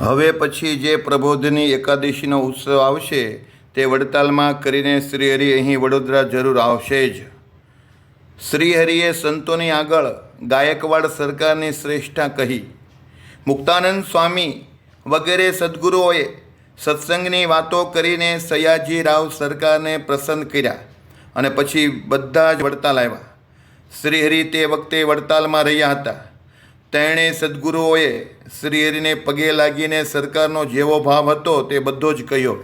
હવે પછી જે પ્રબોધની એકાદશીનો ઉત્સવ આવશે તે વડતાલમાં કરીને શ્રીહરિ અહીં વડોદરા જરૂર આવશે જ. શ્રીહરિએ સંતોની આગળ ગાયકવાડ સરકારની શ્રેષ્ઠા કહી. મુક્તાનંદ સ્વામી વગેરે સદ્ગુરુઓએ સત્સંગની વાતો કરીને સયાજી રાવ સરકારને પ્રસન્ન કર્યા અને પછી બધા જ વડતાલ આવ્યા. શ્રીહરિ તે વખતે વડતાલમાં રહ્યા હતા. તેણે સદગુરુઓએ શ્રીહરિને પગે લાગીને સરકારનો જેવો ભાવ હતો તે બધો જ કહ્યો.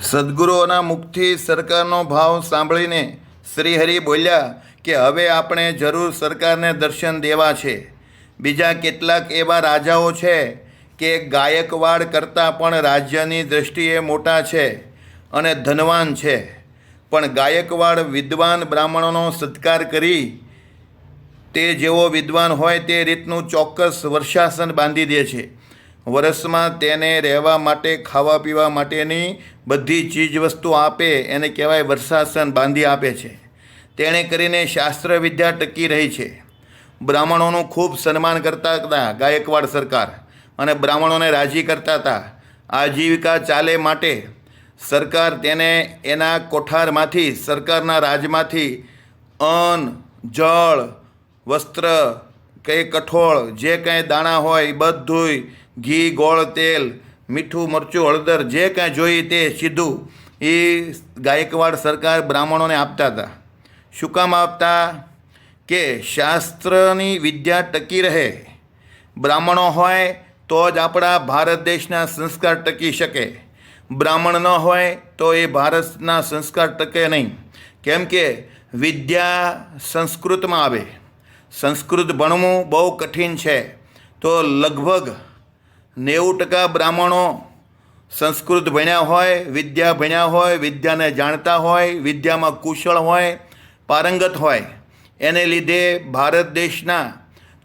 સદ્ગુરુઓના મુખથી સરકારનો ભાવ સાંભળીને શ્રીહરિ બોલ્યા કે હવે આપણે જરૂર સરકારને દર્શન દેવા છે. બીજા કેટલાક એવા રાજાઓ છે કે ગાયકવાડ કરતાં પણ રાજ્યની દૃષ્ટિએ મોટા છે અને ધનવાન છે. પણ ગાયકવાડ વિદ્વાન બ્રાહ્મણોનો સત્કાર કરી તે જેવો વિદ્વાન હોય તે રીતનું ચોક્કસ વર્ષાસન બાંધી દે છે. વર્ષમાં તેને રહેવા માટે, ખાવા પીવા માટેની બધી ચીજ વસ્તુ આપે, એને કહેવાય વર્ષાસન બાંધી આપે છે. તેણે કરીને શાસ્ત્ર વિદ્યા ટકી રહી છે. બ્રાહ્મણોનું ખૂબ સન્માન કરતા હતા ગાયકવાડ સરકાર અને બ્રાહ્મણોને રાજી કરતા હતા. આજીવિકા ચાલે માટે સરકાર તેને એના કોઠારમાંથી, સરકારના રાજમાંથી અન્ન જળ વસ્ત્ર કે કઠોળ, જે કાંઈ દાણા હોય, બધુંય ઘી, ગોળ, તેલ, મીઠું, મરચું, હળદર, જે કાંઈ જોઈએ તે સીધું એ ગાયકવાડ સરકાર બ્રાહ્મણોને આપતા હતા. શું કામ આપતા? કે શાસ્ત્રની વિદ્યા ટકી રહે. બ્રાહ્મણો હોય તો જ આપણા ભારત દેશના સંસ્કાર ટકી શકે. બ્રાહ્મણ ન હોય તો એ ભારતના સંસ્કાર ટકે નહીં. કેમ કે વિદ્યા સંસ્કૃતમાં આવે. સંસ્કૃત ભણવું બહુ કઠિન છે. તો લગભગ નેવું ટકા બ્રાહ્મણો સંસ્કૃત ભણ્યા હોય, વિદ્યા ભણ્યા હોય, વિદ્યાને જાણતા હોય, વિદ્યામાં કુશળ હોય, પારંગત હોય. એને લીધે ભારત દેશના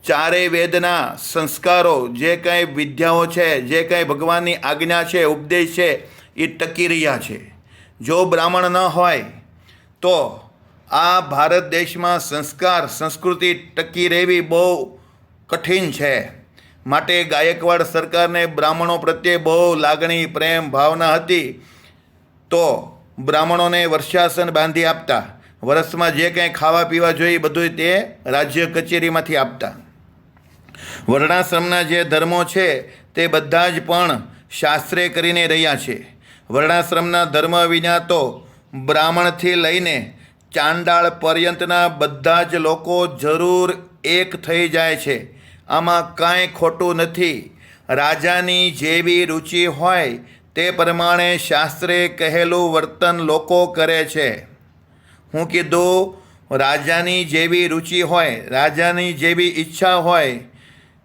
ચારેય વેદના સંસ્કારો, જે કાંઈ વિદ્યાઓ છે, જે કાંઈ ભગવાનની આજ્ઞા છે, ઉપદેશ છે, એ ટકી રહ્યા છે. જો બ્રાહ્મણ ન હોય, તો આ ભારત દેશમાં સંસ્કાર, સંસ્કૃતિ ટકી રહેવી બહુ કઠિન છે. માટે ગાયકવાડ સરકારને બ્રાહ્મણો પ્રત્યે બહુ લાગણી, પ્રેમ, ભાવના હતી. તો બ્રાહ્મણોને વર્ષાસન બાંધી આપતા. વર્ષમાં જે કંઈ ખાવા પીવા જોઈએ બધું તે રાજ્ય કચેરીમાંથી આપતા. વર્ણાશ્રમના જે ધર્મો છે તે બધા જ પણ શાસ્ત્રે કરીને રહ્યા છે. વર્ણાશ્રમના ધર્મ વિના તો બ્રાહ્મણથી લઈને ચાંડાળ પર્યંતના બધા જ લોકો જરૂર એક થઈ જાય છે. આમાં કાંઈ ખોટું નથી. રાજાની જેવી રુચિ હોય તે પ્રમાણે શાસ્ત્રે કહેલું વર્તન લોકો કરે છે. હું કીધું, રાજાની જેવી રુચિ હોય, રાજાની જેવી ઈચ્છા હોય,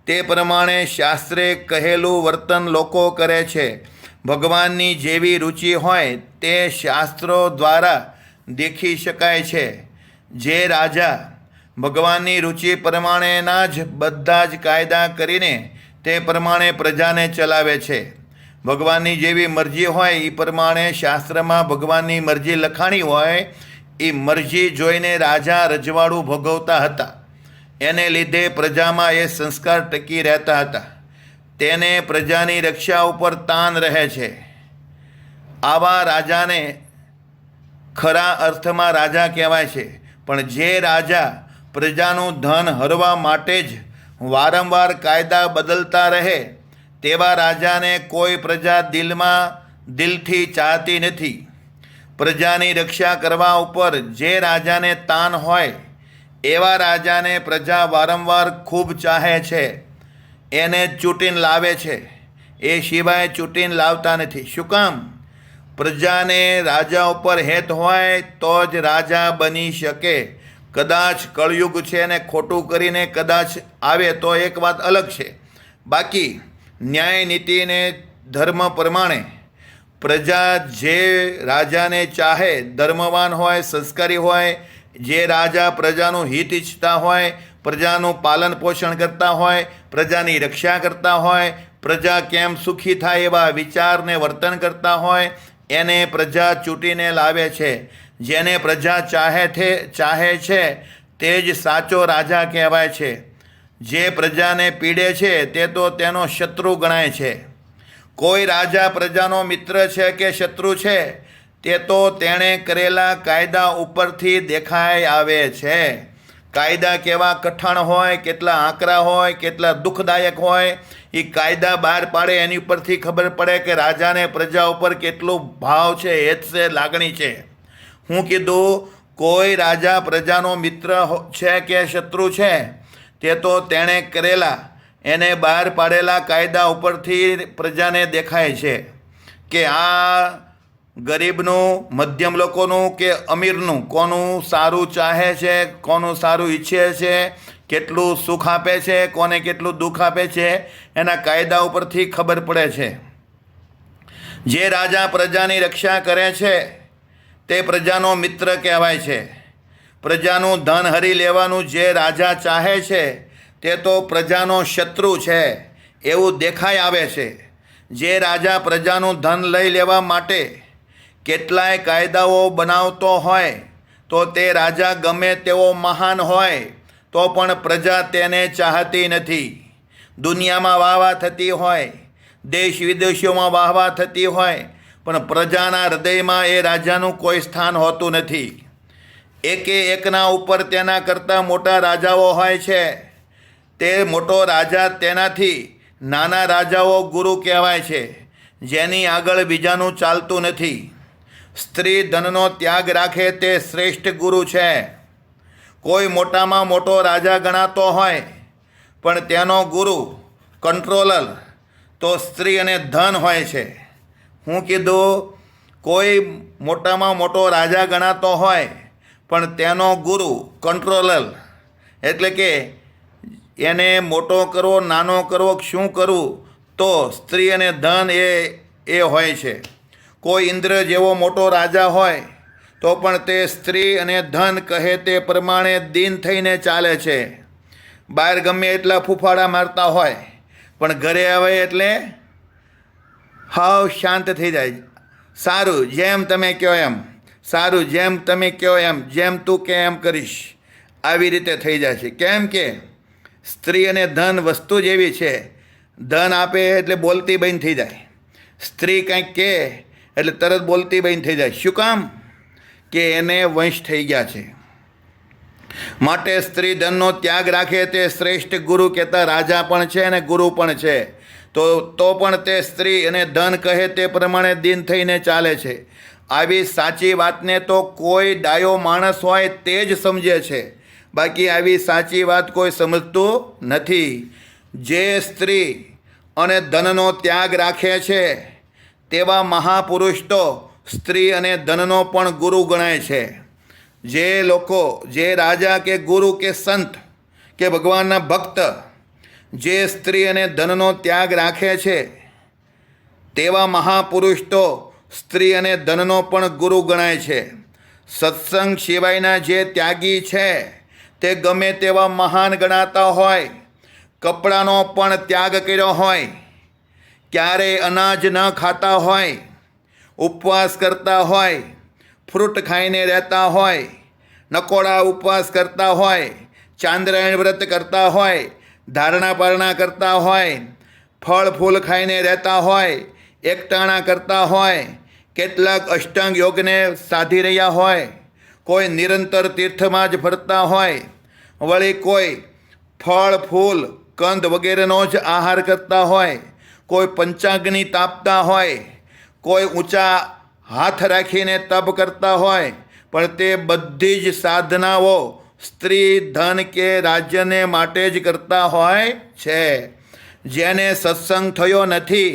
તે પ્રમાણે શાસ્ત્રે કહેલું વર્તન લોકો કરે છે. ભગવાનની જેવી રુચિ હોય તે શાસ્ત્રો દ્વારા દેખી શકાય છે. જે રાજા ભગવાનની રુચિ પ્રમાણેના જ બધા જ કાયદા કરીને તે પ્રમાણે પ્રજાને ચલાવે છે. ભગવાનની જેવી મરજી હોય એ પ્રમાણે શાસ્ત્રમાં ભગવાનની મરજી લખાણી હોય એ મરજી જોઈને રાજા રજવાડું ભોગવતા હતા. એને લીધે પ્રજામાં એ સંસ્કાર ટકી રહેતા હતા. તેને પ્રજાની રક્ષા ઉપર તાન રહે છે. આવા રાજાને ખરા અર્થમાં રાજા કહેવાય છે. પણ જે રાજા પ્રજાનું ધન હરવા માટે જ વારંવાર કાયદા બદલતા રહે, તેવા રાજાને કોઈ પ્રજા દિલમાં દિલથી ચાહતી નથી. પ્રજાની રક્ષા કરવા ઉપર જે રાજાને તાન હોય, એવા રાજાને પ્રજા વારંવાર ખૂબ ચાહે છે. એને ચૂંટીને લાવે છે. એ સિવાય ચૂંટીને લાવતા નથી. શું કામ? પ્રજાને રાજા ઉપર હેત હોય તો જ રાજા બની શકે. કદાચ કળયુગ છે ને ખોટું કરીને કદાચ આવે તો એક વાત અલગ છે. બાકી, ન્યાય નીતિને ધર્મ પ્રમાણે, પ્રજા જે રાજાને ચાહે, ધર્મવાન હોય, સંસ્કારી હોય, જે રાજા પ્રજાનું હિત ઈચ્છતા હોય, પ્રજાનું પાલન પોષણ કરતા હોય, પ્રજાની રક્ષા કરતા હોય, પ્રજા કેમ સુખી થાય એવા વિચારને વર્તન કરતા હોય એને પ્રજા ચૂંટીને લાવે છે. જેને પ્રજા ચાહે છે ચાહે છે, તે જ સાચો રાજા કહેવાય છે. જે પ્રજાને પીડે છે, તે તો તેનો શત્રુ ગણાય છે. કોઈ રાજા પ્રજાનો મિત્ર છે કે શત્રુ છે, તે તો તેણે કરેલા કાયદા ઉપરથી દેખાઈ આવે છે. કાયદા કેવા કઠણ હોય, કેટલા આકરા હોય, કેટલા દુઃખદાયક હોય એ કાયદા બહાર પાડે, એની ઉપરથી ખબર પડે કે રાજાને પ્રજા ઉપર કેટલો ભાવ છે, હેત છે, લાગણી છે. હું કીધું, કોઈ રાજા પ્રજાનો મિત્ર છે કે શત્રુ છે, તે તો તેણે કરેલા. એને બહાર પાડેલા કાયદા ઉપરથી પ્રજાને દેખાય છે કે આ ગરીબનું, મધ્યમ લોકોનું કે અમીરનું, કોનું સારું ચાહે છે, કોનું સારું ઈચ્છે છે કેટલું સુખ આપે છે, કોને કેટલું દુઃખ આપે છે, એના કાયદા ઉપરથી ખબર પડે છે. જે રાજા પ્રજાની રક્ષા કરે છે, તે પ્રજાનો મિત્ર કહેવાય છે. પ્રજાનું ધન હરી લેવાનું જે રાજા ચાહે છે, તે તો પ્રજાનો શત્રુ છે, એવું દેખાઈ આવે છે. જે રાજા પ્રજાનું ધન લઈ લેવા માટે કેટલાય કાયદાઓ બનાવતો હોય, તો તે રાજા ગમે તેવો મહાન હોય તો પણ પ્રજા તેને ચાહતી નથી. દુનિયામાં વાહવા થતી હોય, દેશ વિદેશોમાં વાહવા થતી હોય, પણ પ્રજાના હૃદયમાં એ રાજાનું કોઈ સ્થાન હોતું નથી. એકે એકના ઉપર તેના કરતાં મોટા રાજાઓ હોય છે. તે મોટો રાજા તેનાથી નાના રાજાઓ ગુરુ કહેવાય છે, જેની આગળ બીજાનું ચાલતું નથી. સ્ત્રી ધનનો ત્યાગ રાખે તે શ્રેષ્ઠ ગુરુ છે. કોઈ મોટામાં મોટો રાજા ગણાતો હોય, પણ તેનો ગુરુ, કંટ્રોલર, તો સ્ત્રી અને ધન હોય છે. હું કીધું, કોઈ મોટામાં મોટો રાજા ગણાતો હોય, પણ તેનો ગુરુ, કંટ્રોલર, એટલે કે એને મોટો કરવો, નાનો કરવો, શું કરવું, તો સ્ત્રી અને ધન એ એ હોય છે. કોઈ ઇન્દ્ર જેવો મોટો રાજા હોય તો પણ તે સ્ત્રી અને ધન કહે તે પ્રમાણે દિન થઈને ચાલે છે. બહાર ગમે એટલા ફૂફાડા મારતા હોય, પણ ઘરે આવે એટલે હાવ શાંત થઈ જાય. સારું, જેમ તમે કહો એમ. સારું, જેમ તમે કહો એમ, જેમ તું કે એમ કરીશ. આવી રીતે થઈ જાય છે. કેમ કે સ્ત્રી અને ધન વસ્તુ જેવી છે. ધન આપે એટલે બોલતી બંધ થઈ જાય. સ્ત્રી કંઈક કહે એટલે તરત બોલતી બંધ થઈ જાય. શું કામ? કે એને વંશ થઈ ગયા છે. માટે સ્ત્રી ધનનો ત્યાગ રાખે તે શ્રેષ્ઠ ગુરુ કહેતા રાજા પણ છે અને ગુરુ પણ છે. તો તો પણ તે સ્ત્રી અને ધન કહે તે પ્રમાણે દિન થઈને ચાલે છે. આવી સાચી વાતને તો કોઈ ડાયો માણસ હોય તે જ સમજે છે. બાકી આવી સાચી વાત કોઈ સમજતું નથી. જે સ્ત્રી અને ધનનો ત્યાગ રાખે છે, તેવા મહાપુરુષ તો સ્ત્રી અને ધનનો પણ ગુરુ ગણાય છે. જે લોકો, જે રાજા કે ગુરુ કે સંત કે ભગવાનના ભક્ત જે સ્ત્રી અને ધનનો ત્યાગ રાખે છે, તેવા મહાપુરુષ તો સ્ત્રી અને ધનનો પણ ગુરુ ગણાય છે. સત્સંગ સિવાયના જે ત્યાગી છે, તે ગમે તેવા મહાન ગણાતા હોય, કપડાનો પણ ત્યાગ કર્યો હોય, ક્યારેય અનાજ ન ખાતા હોય ઉપવાસ કરતા હોય, ફ્રૂટ ખાઈને રહેતા હોય, નકોડા ઉપવાસ કરતા હોય, ચાંદ્રાયણ વ્રત કરતા હોય ધારણા પારણા કરતા હોય, ફળ ફૂલ ખાઈને રહેતા હોય, એકટાણા કરતા હોય, કેટલાક અષ્ટાંગ યોગને સાધી રહ્યા હોય, કોઈ નિરંતર તીર્થમાં જ ફરતા હોય, વળી કોઈ ફળ, ફૂલ, કંદ વગેરેનો જ આહાર કરતા હોય, કોઈ પંચાગ્નિ તાપતા હોય કોઈ ઊંચા હાથ રાખીને તપ કરતા હોય, પણ તે બધી જ સાધનાઓ સ્ત્રી ધન કે રાજ્યને માટે જ કરતા હોય છે. જેને સત્સંગ થયો નથી,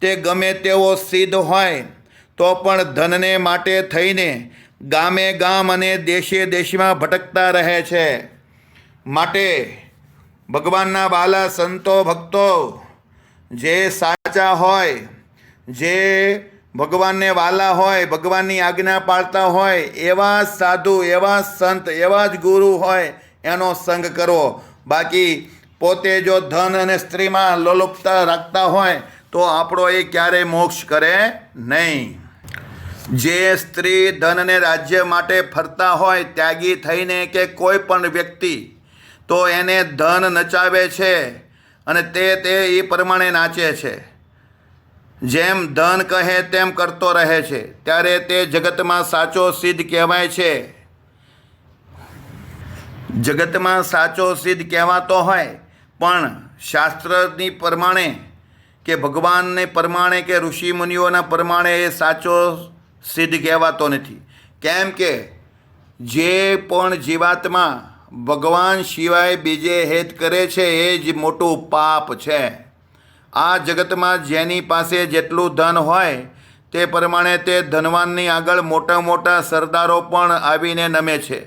તે ગમે તેવો સિદ્ધ હોય, તો પણ ધનને માટે થઈને ગામે ગામ અને દેશે દેશમાં ભટકતા રહે છે. માટે ભગવાનના વાલા સંતો ભક્તો જે સાચા હોય જે ભગવાનને વાલા હોય, ભગવાનની આજ્ઞા પાળતા હોય, એવા સાધુ, એવા સંત, એવા જ ગુરુ હોય, એનો સંગ કરવો બાકી પોતે જો ધન અને સ્ત્રીમાં લોલુપતા રાખતા હોય, તો આપણો એ ક્યારેય મોક્ષ કરે નહીં. જે સ્ત્રી ધન અને રાજ્ય માટે ફરતા હોય, ત્યાગી થઈને કે કોઈ પણ વ્યક્તિ, તો એને ધન નચાવે છે અને તે તે એ પ્રમાણે નાચે છે. જેમ ધન કહે તેમ કરતો રહે છે, ત્યારે તે જગતમાં સાચો સિદ્ધ કહેવાય છે. જગતમાં સાચો સિદ્ધ કહેવાતો હોય, પણ શાસ્ત્રની પ્રમાણે કે ભગવાનને પ્રમાણે કે ઋષિ મુનિઓના પ્રમાણે એ સાચો સિદ્ધ કહેવાતો નથી. કેમ કે જે પણ જીવાત્મા ભગવાન સિવાય બીજે હેત કરે છે, એ જ મોટું પાપ છે. આ જગતમાં જેની પાસે જેટલું ધન હોય તે પ્રમાણે તે ધનવાનની આગળ મોટા મોટા સરદારો પણ આવીને નમે છે.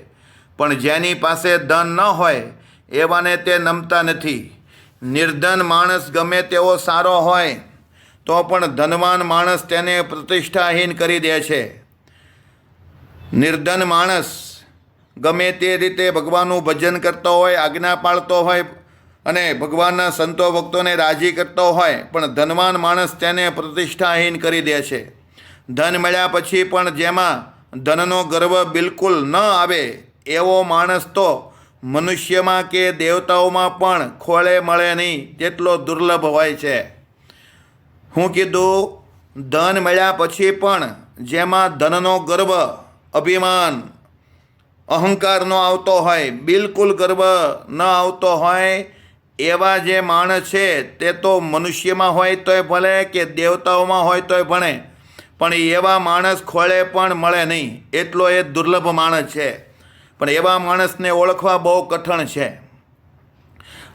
પણ જેની પાસે ધન ન હોય એવાને તે નમતા નથી. નિર્ધન માણસ ગમે તેવો સારો હોય તો પણ ધનવાન માણસ તેને પ્રતિષ્ઠાહીન કરી દે છે. નિર્ધન માણસ ગમે તે રીતે ભગવાનનું ભજન કરતો હોય, આજ્ઞા પાળતો હોય અને ભગવાનના સંતો ભક્તોને રાજી કરતો હોય, પણ ધનવાન માણસ તેને પ્રતિષ્ઠાહીન કરી દે છે. ધન મળ્યા પછી પણ જેમાં ધનનો ગર્વ બિલકુલ ન આવે, એવો માણસ તો મનુષ્યમાં કે દેવતાઓમાં પણ ખોળે મળે નહીં, તેટલો દુર્લભ હોય છે. હું કીધું, ધન મળ્યા પછી પણ જેમાં ધનનો ગર્વ, અભિમાન અહંકાર ન આવતો હોય, બિલકુલ ગર્વ ન આવતો હોય એવા જે માણસ છે, તે તો મનુષ્યમાં હોય તોય ભલે કે દેવતાઓમાં હોય તોય ભણે, પણ એવા માણસ ખોળે પણ મળે નહીં. એટલો એ દુર્લભ માણસ છે. પણ એવા માણસને ઓળખવા બહુ કઠણ છે.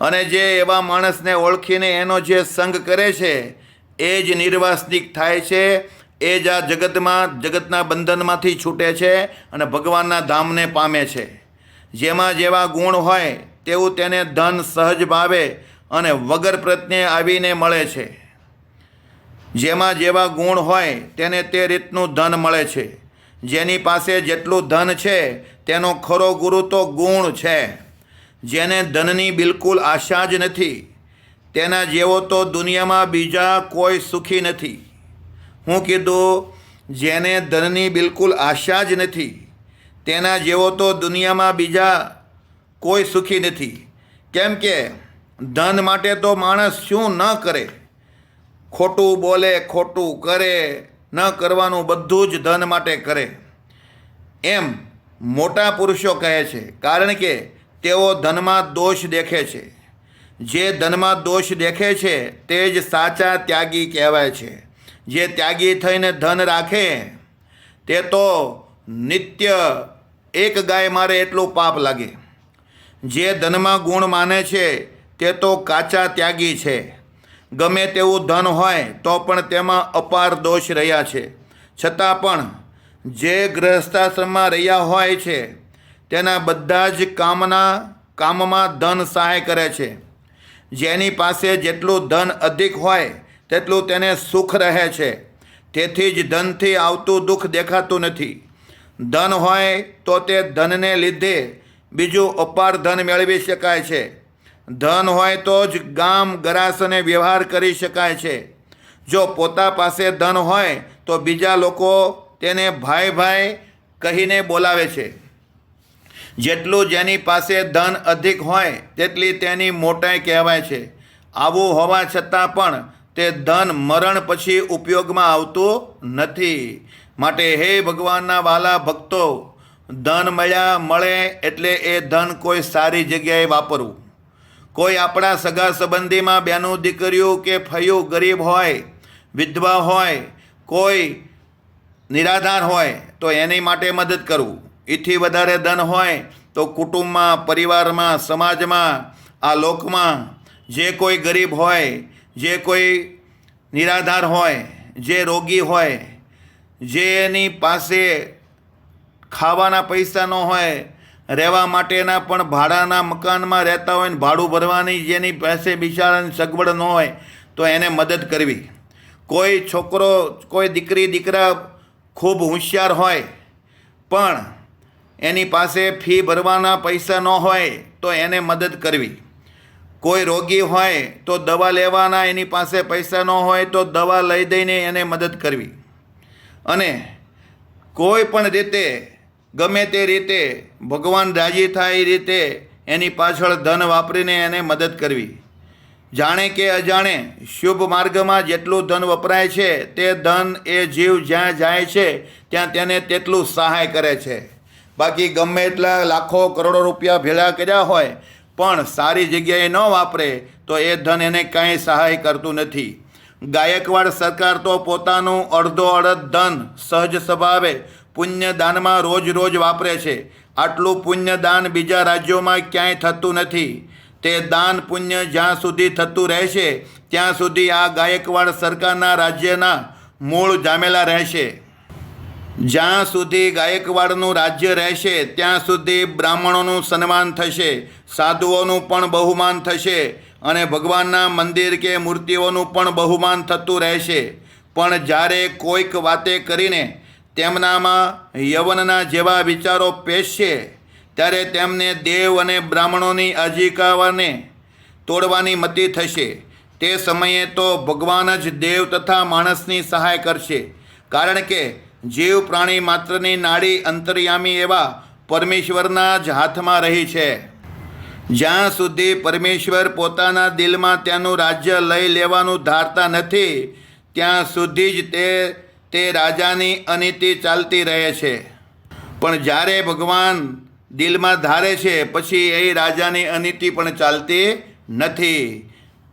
અને જે એવા માણસને ઓળખીને એનો જે સંગ કરે છે, એ જ નિર્વાસનિક થાય છે, એ જ આ જગતમાં, જગતના બંધનમાંથી છૂટે છે અને ભગવાનના ધામને પામે છે. જેમાં જેવા ગુણ હોય તેવું તેને ધન સહજ ભાવે અને વગર પ્રત્યે આવીને મળે છે. જેમાં જેવા ગુણ હોય તેને તે રીતનું ધન મળે છે. જેની પાસે જેટલું ધન છે તેનો ખરો ગુરુ તો ગુણ છે. જેને ધનની બિલકુલ આશા જ નથી, તેના જેવો તો દુનિયામાં બીજા કોઈ સુખી નથી. હું કીધું, જેને ધનની બિલકુલ આશા જ નથી, તેના જેવો તો દુનિયામાં બીજા કોઈ સુખી નથી. કેમ કે ધન માટે તો માણસ શું ન કરે? ખોટું બોલે, ખોટું કરે, ન કરવાનું બધું જ ધન માટે કરે. એમ મોટા પુરુષો કહે છે, કારણ કે તેઓ ધનમાં દોષ દેખે છે. જે ધનમાં દોષ દેખે છે, તે જ સાચા ત્યાગી કહેવાય છે. જે ત્યાગી થઈને ધન રાખે, તે તો નિત્ય એક ગાય મારે એટલું પાપ લાગે. જે ધનમાં ગુણ માને છે, તે તો કાચા ત્યાગી છે. ગમે તેવું ધન હોય, તો પણ તેમાં અપાર દોષ રહ્યા છે. છતાં પણ, જે ગૃહસ્થાશ્રમમાં રહ્યા હોય છે, તેના બધા જ કામના કામમાં ધન સહાય કરે છે. જેની પાસે જેટલું ધન અધિક હોય, તેટલું તેને સુખ રહે છે. તેથી જ ધનથી આવતું દુઃખ દેખાતું નથી. ધન હોય, તો તે ધનને લીધે બીજું અપાર ધન મેળવી શકાય છે. ધન હોય તો જ ગામ ગરાસને વ્યવહાર કરી શકાય છે. જો પોતા પાસે ધન હોય તો બીજા લોકો તેને ભાઈ ભાઈ કહીને બોલાવે છે. જેટલું જેની પાસે ધન અધિક હોય તેટલી તેની મોટાઈ કહેવાય છે. આવું હોવા છતાં પણ તે ધન મરણ પછી ઉપયોગમાં આવતું નથી. માટે હે ભગવાનના વાલા ભક્તો ધન મળ્યા, મળે એટલે એ ધન કોઈ સારી જગ્યાએ વાપરવું. કોઈ આપણા સગા સંબંધીમાં બેનું દીકરીઓ કે ફયું ગરીબ હોય, વિધવા હોય, કોઈ નિરાધાર હોય, તો એની માટે મદદ કરવું. એથી વધારે ધન હોય તો કુટુંબમાં, પરિવારમાં, સમાજમાં, આ લોકમાં જે કોઈ ગરીબ હોય, જે કોઈ નિરાધાર હોય, જે રોગી હોય, જેની પાસે ખાવાના પૈસા ન હોય, રહેવા માટેના પણ ભાડાના મકાનમાં રહેતા હોય ને ભાડું ભરવાની જેની પાસે બિચારાની સગવડ ન હોય, તો એને મદદ કરવી. કોઈ છોકરો, કોઈ દીકરી, દીકરા ખૂબ હોશિયાર હોય, પણ એની પાસે ફી ભરવાના પૈસા ન હોય, તો એને મદદ કરવી. કોઈ રોગી હોય, તો દવા લેવાના એની પાસે પૈસા ન હોય, તો દવા લઈ દઈને એને મદદ કરવી. અને કોઈ પણ રીતે ગમે તે રીતે ભગવાન રાજી થાય એ રીતે એની પાછળ ધન વાપરીને એને મદદ કરવી. જાણે કે અજાણે શુભ માર્ગમાં જેટલું ધન વપરાય છે, તે ધન એ જીવ જ્યાં જાય છે, ત્યાં તેને તેટલું સહાય કરે છે. બાકી ગમે એટલા લાખો કરોડો રૂપિયા ભેળા કર્યા હોય, પણ સારી જગ્યાએ ન વાપરે, તો એ ધન એને કાંઈ સહાય કરતું નથી. ગાયકવાડ સરકાર તો પોતાનું અડધો અડધ ધન સહજ સ્વભાવે પુણ્યદાનમાં રોજ રોજ વાપરે છે. આટલું પુણ્યદાન બીજા રાજ્યોમાં ક્યાંય થતું નથી. તે દાન પુણ્ય જ્યાં સુધી થતું રહેશે, ત્યાં સુધી આ ગાયકવાડ સરકારના રાજ્યના મૂળ જામેલા રહેશે. જ્યાં સુધી ગાયકવાડનું રાજ્ય રહેશે, ત્યાં સુધી બ્રાહ્મણોનું સન્માન થશે, સાધુઓનું પણ બહુમાન થશે અને ભગવાનના મંદિર કે મૂર્તિઓનું પણ બહુમાન થતું રહેશે. પણ જ્યારે કોઈક વાતે કરીને તેમનામાં યવનના જેવા વિચારો પેશશે, ત્યારે તેમને દેવ અને બ્રાહ્મણોની આજીવિકાને તોડવાની મતિ થશે. તે સમયે તો ભગવાન જ દેવ તથા માણસની સહાય કરશે, કારણ કે જીવ પ્રાણી માત્રની નાડી અંતર્યામી એવા પરમેશ્વરના જ હાથમાં રહી છે. જ્યાં સુધી પરમેશ્વર પોતાના દિલમાં ત્યાંનું રાજ્ય લઈ લેવાનું ધારતા નથી, ત્યાં સુધી જ તે તે રાજાની અનીતિ ચાલતી રહે છે. પણ જ્યારે ભગવાન દિલમાં ધારે છે, પછી એ રાજાની અનીતિ પણ ચાલતી નથી.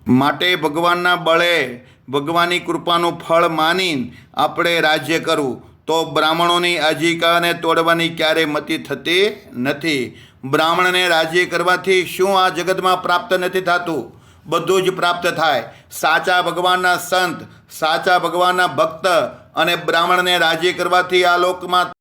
માટે ભગવાનના બળે ભગવાનની કૃપાનું ફળ માની આપણે રાજ્ય કરવું. તો બ્રાહ્મણોની આજીવિકાને તોડવાની ક્યારેય મતિ થતી નથી. બ્રાહ્મણને રાજ્ય કરવાથી શું આ જગતમાં પ્રાપ્ત નથી થતું? બધું જ પ્રાપ્ત થાય. સાચા ભગવાનના સંત, સાચા ભગવાનના ભક્ત અને બ્રાહ્મણને રાજી કરવાથી આ લોકમાં